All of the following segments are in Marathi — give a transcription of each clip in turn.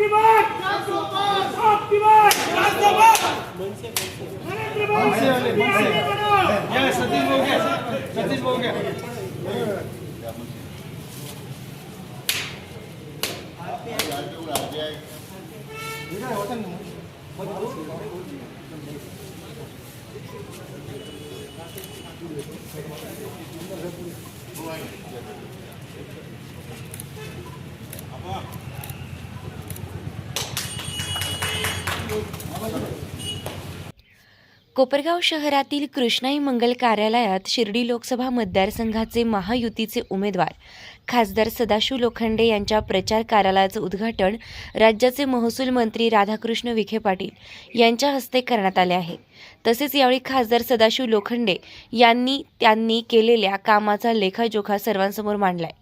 आपकी बात आपकी बात जिंदाबाद कोपरगाव शहरातील कृष्णाई मंगल कार्यालयात शिर्डी लोकसभा मतदारसंघाचे महायुतीचे उमेदवार खासदार सदाशिव लोखंडे यांच्या प्रचार कार्यालयाचं उद्घाटन राज्याचे महसूल मंत्री राधाकृष्ण विखे पाटील यांच्या हस्ते करण्यात आले आहे. तसेच यावेळी खासदार सदाशिव लोखंडे यांनी त्यांनी केलेल्या कामाचा लेखाजोखा सर्वांसमोर मांडलाय.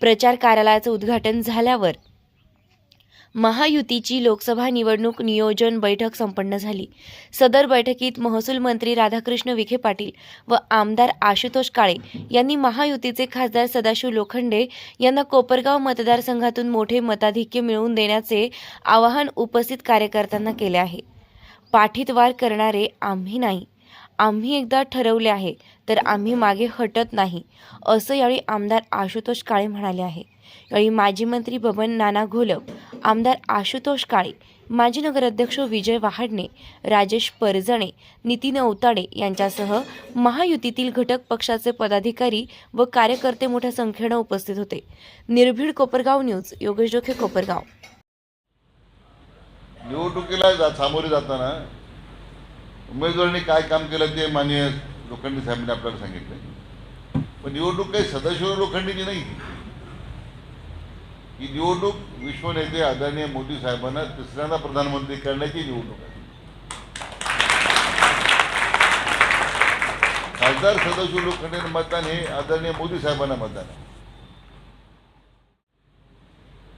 प्रचार कार्यालयाचं उद्घाटन झाल्यावर महायुतीची लोकसभा निवडणूक नियोजन बैठक संपन्न झाली. सदर बैठकीत महसूल मंत्री राधाकृष्ण विखे पाटील व आमदार आशुतोष काळे यांनी महायुतीचे खासदार सदाशिव लोखंडे यांना कोपरगाव मतदारसंघातून मोठे मताधिक्य मिळवून देण्याचे आवाहन उपस्थित कार्यकर्त्यांना केले आहे. पाठीत वार करणारे आम्ही नाही. आम्ही एकदा ठरवले आहे तर आम्ही मागे हटत नाही असं यावेळी आमदार आशुतोष काळे म्हणाले आहे. यावेळी माजी मंत्री बबन नाना घोलप आमदार आशुतोष काळे माजी नगराध्यक्ष विजय वहाडणे राजेश परजणे नितीन औताडे यांच्यासह महायुतीतील घटक पक्षाचे पदाधिकारी व कार्यकर्ते मोठ्या संख्येनं उपस्थित होते. निर्भीड कोपरगाव न्यूज योगेश जोखे कोपरगाव. निवडणुकीला जा सामोरे जाताना उमेदवारांनी काय काम केलं ते माननीय लोखंडे साहेबांनी आपल्याला सांगितलं. पण निवडणूक काही सदाशिव लोखंडीची नाही. ही निवडणूक विश्वनेते आदरणीय मोदी साहेबांना तिसऱ्यांदा प्रधानमंत्री करण्याची निवडणूक आहे. खासदार सदस्य लोखंडे मतदान हे आदरणीय मोदी साहेबांना मतदान आहे.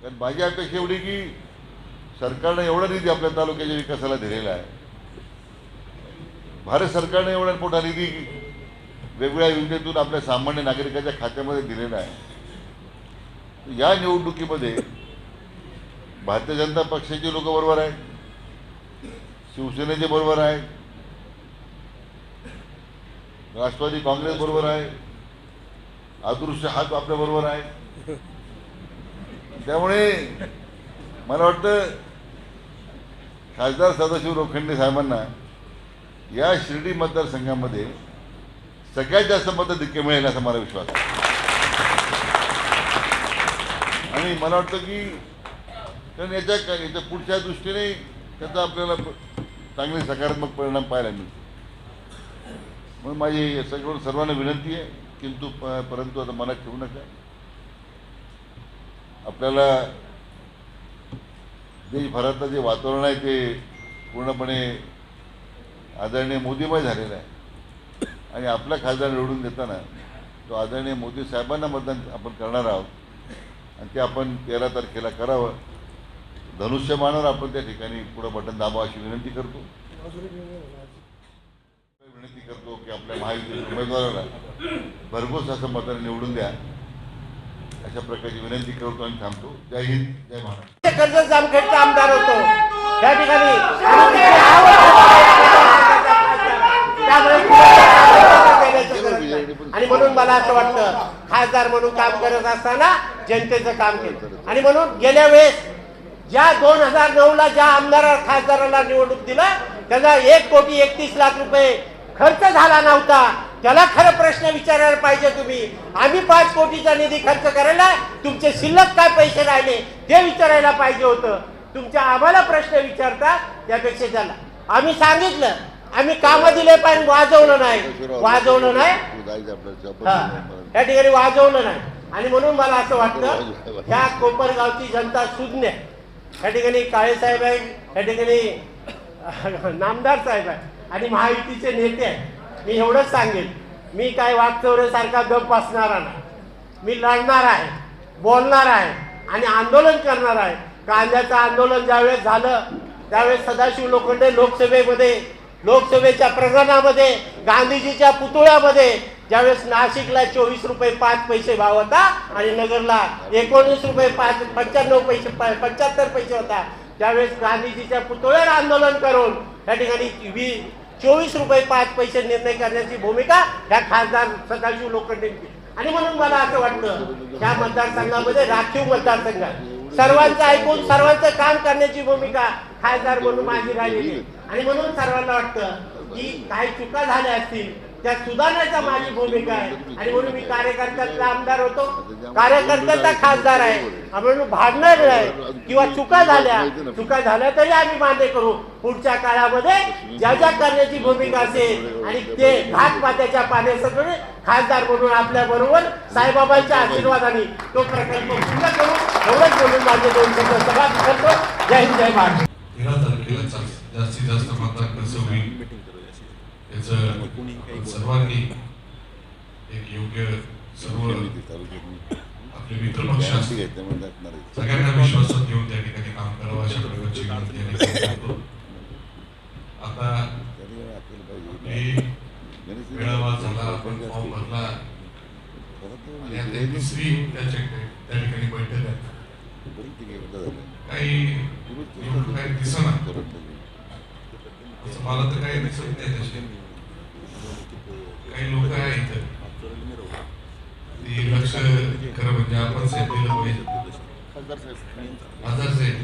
कारण माझी अपेक्षा एवढी की सरकारनं एवढा निधी आपल्या तालुक्याच्या विकासाला दिलेला आहे. भारत सरकारने एवढा मोठा निधी वेगवेगळ्या योजनेतून आपल्या सामान्य नागरिकाच्या खात्यामध्ये दिलेला आहे. या निवडणुकीमध्ये भारतीय जनता पक्षाचे लोक बरोबर आहेत. शिवसेनेचे बरोबर आहेत. राष्ट्रवादी काँग्रेस बरोबर आहे. अदृश्य हात आपल्या बरोबर आहे. त्यामुळे मला वाटतं खासदार सदाशिव लोखंडे साहेबांना या शिर्डी मतदारसंघामध्ये सगळ्यात जास्त मताधिक्य मिळेल असा मला विश्वास आहे. आणि मला वाटतं की कारण याच्या याच्या पुढच्या दृष्टीने त्याचा आपल्याला चांगले सकारात्मक परिणाम पाहायला मिळतो म्हणून माझी सगळं सर्वांना विनंती आहे किंतु प परंतु आता मनात ठेवू नका. आपल्याला देशभरातलं जे वातावरण आहे ते पूर्णपणे आदरणीय मोदीमय झालेलं आहे. आणि आपला खासदार निवडून देताना तो आदरणीय मोदी साहेबांना मतदान आपण करणार आहोत. आणि ते आपण तेरा तारखेला करावं. धनुष्यबाणावर आपण त्या ठिकाणी पुढं बटन दाबावं अशी विनंती करतो. विनंती करतो की आपल्या महायुतीच्या उमेदवाराला भरघोस असं मताने निवडून द्या. अशा प्रकारची विनंती करतो आणि थांबतो. जय हिंद जय महाराष्ट्र. कर्जत जामखेडचा आमदार होतो. त्या ठिकाणी आणि म्हणून मला असं वाटतं खासदार म्हणून काम करत असताना जनतेचं काम केलं. आणि म्हणून गेल्या वेळेस ज्या दोन हजार नऊ ला ज्या आमदार खासदाराला निवडणूक दिलं त्याचा एक कोटी एकतीस लाख रुपये खर्च झाला नव्हता. त्याला खरं प्रश्न विचारायला पाहिजे तुम्ही. आम्ही पाच कोटीचा निधी खर्च करायला तुमचे शिल्लक काय पैसे राहिले ते विचारायला पाहिजे होतं. तुमच्या आम्हाला प्रश्न विचारता त्यापेक्षा त्याला आम्ही सांगितलं आम्ही काम दिले पण वाजवलं नाही. वाजवलं नाही. या ठिकाणी वाजवलं नाही. आणि म्हणून मला असं वाटतं ह्या कोपरगावची जनता सुज्ञ आहे. या ठिकाणी काळे साहेब आहे या ठिकाणी नामदार साहेब आहे आणि महायुतीचे नेते आहे मी एवढंच सांगेन. मी काय वागचौरेसारखा गप बसणारा नाही मी लढणार आहे बोलणार आहे आणि आंदोलन करणार आहे. कांद्याचं आंदोलन ज्यावेळेस झालं त्यावेळेस सदाशिव लोखंडे लोकसभेमध्ये लोकसभेच्या प्रकरणामध्ये गांधीजीच्या पुतळ्यामध्ये ज्यावेळेस नाशिकला चोवीस रुपये पाच पैसे भाव होता आणि नगरला एकोणीस रुपये पाच पंच्याण्णव पैसे पंच्याहत्तर पैसे होता ज्यावेळेस गांधीजीच्या पुतळ्यावर आंदोलन करून या ठिकाणी वी चोवीस रुपये पाच पैसे निर्णय करण्याची भूमिका ह्या खासदार सदाशिव लोखंडेंची आणि म्हणून मला असं वाटतं या मतदारसंघामध्ये राखीव मतदारसंघ सर्वांचं ऐकून सर्वांचं काम करण्याची भूमिका खासदार म्हणून माझी राहिलेली आणि म्हणून सर्वांना वाटतं की काही चुका झाल्या असतील त्या सुधारण्याचा माझी भूमिका आहे. आणि म्हणून मी कार्यकर्त्यातला आमदार होतो. कार्यकर्त्याचा खासदार आहे. म्हणून भांडणार नाही किंवा चुका झाल्या चुका झाल्या तरी आम्ही मान्य करू. पुढच्या काळामध्ये ज्या ज्या करण्याची भूमिका असेल आणि ते घाट पात्याच्या पाण्यासकट खासदार म्हणून आपल्या बरोबर साईबाबांच्या आशीर्वादाने तो प्रकल्प पूर्ण करू. एवढंच बोलून माझे दोन शब्द सभा करतो. जय हिंद जय भारत. तेरा तारखेला जास्तीत जास्त मतदान कसं होईल? याचं सर्वांनी एक योग्य सर्व आपले मित्रपक्ष असतील सगळ्यांना विश्वासात घेऊन त्या ठिकाणी काम करावं अशा प्रकारची विनंती आता मेळावा झाला आपण फॉर्म भरला. आणि आता त्याच्या त्या ठिकाणी बैठक आहे. काही काही दिसना. असं मला तर काही दिसत नाही काही लोक आहे इथं ते लक्ष म्हणजे आपण साहेब दिलं आजार साहेब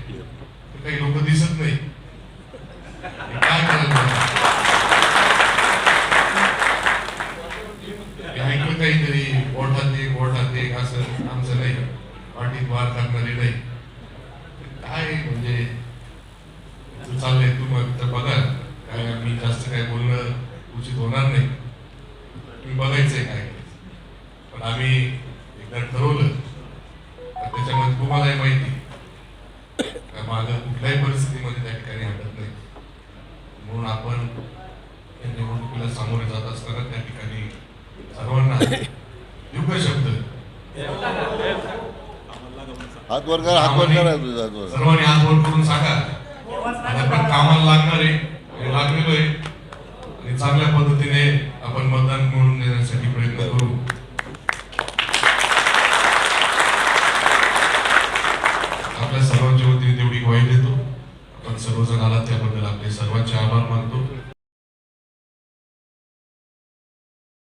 काही लोक दिसत नाही. काय करायचं ऐकलं काहीतरी वॉटात एक वॉटात एक असं आमचं नाही. पाठीत वार टाकणारी नाही. काय म्हणजे तू चाललंय तू मग तर बघा. काय मी जास्त काय बोलणं उचित होणार नाही. तुम्ही बघायचंय काय. पण आम्ही एकदा ठरवलं तर त्याच्यामध्ये तुम्हालाही माहिती का माझं कुठल्याही परिस्थितीमध्ये त्या ठिकाणी हटत नाही म्हणून आपण या निवडणुकीला सामोरे जात असताना त्या ठिकाणी शब्द हात वर करा हात वर करा. तुझा हात वर सर्वांनी हात वर करून सांगा. कामाला लागणार आहे.